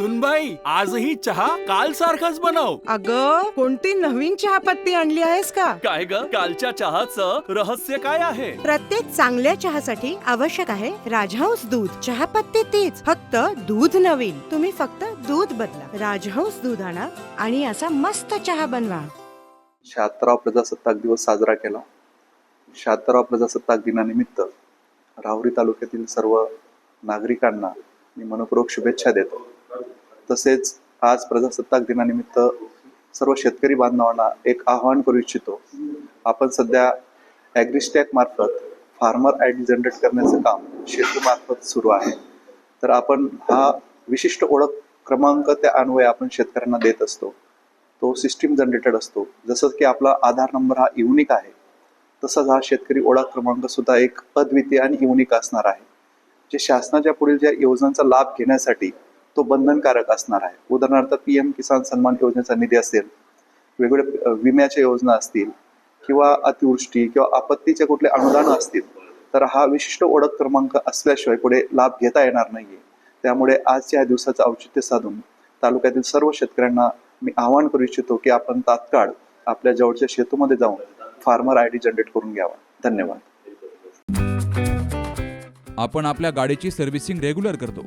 सुनबाई आजही चहा काल सारखाच बनव. अग कोणती नवीन चहापत्ती आणली आहेस का? काय ग? कालच्या चहाचं रहस्य काय आहे? प्रत्येक चांगल्या चहासाठी आवश्यक आहे राजहंस दूध. चहापत्ती तीच फक्त दूध नवीन. तुम्ही फक्त दूध बदला. राजहंस दूध आणा आणि असा मस्त चहा बनवा. शहात्तरावा प्रजासत्ताक दिवस साजरा केला. शहात्तरावा प्रजासत्ताक दिनानिमित्त राहुरी तालुक्यातील सर्व नागरिकांना मी मनपूर्वक शुभेच्छा देतो. तसेच आज प्रजासत्ताक दिनानिमित्त सर्व शेतकरी बांधवांना एक आवाहन करू इच्छितो. आपण सध्या ॲग्रिस्टॅक मार्फत फार्मर ॲड जनरेट करण्याचं काम शेतीमार्फत सुरू आहे. तर आपण हा विशिष्ट ओळख क्रमांक त्या अन्वये आपण शेतकऱ्यांना देत असतो. तो सिस्टीम जनरेटेड असतो. जसं की आपला आधार नंबर हा युनिक आहे तसाच हा शेतकरी ओळख क्रमांक सुद्धा एक अद्वितीय आणि युनिक असणार आहे. जे शासनाच्या पुढील ज्या योजनांचा लाभ घेण्यासाठी तो बंधनकारक असणार आहे. उदाहरणार्थ पी एम किसान सन्मान योजनेचा निधी असेल वेगवेगळ्या विम्याच्या योजना असतील किंवा अतिवृष्टी किंवा आपत्तीचे कुठले अनुदान असतील तर हा विशिष्ट ओळख क्रमांक असल्याशिवाय पुढे लाभ घेता येणार नाहीये. त्यामुळे आजच्या या दिवसाचं औचित्य साधून तालुक्यातील सर्व शेतकऱ्यांना मी आवाहन करू इच्छितो की आपण तात्काळ आपल्या जवळच्या शेतूमध्ये जाऊन फार्मर आय डी जनरेट करून घ्यावा. धन्यवाद. आपण आपल्या गाडीची सर्व्हिसिंग रेग्युलर करतो.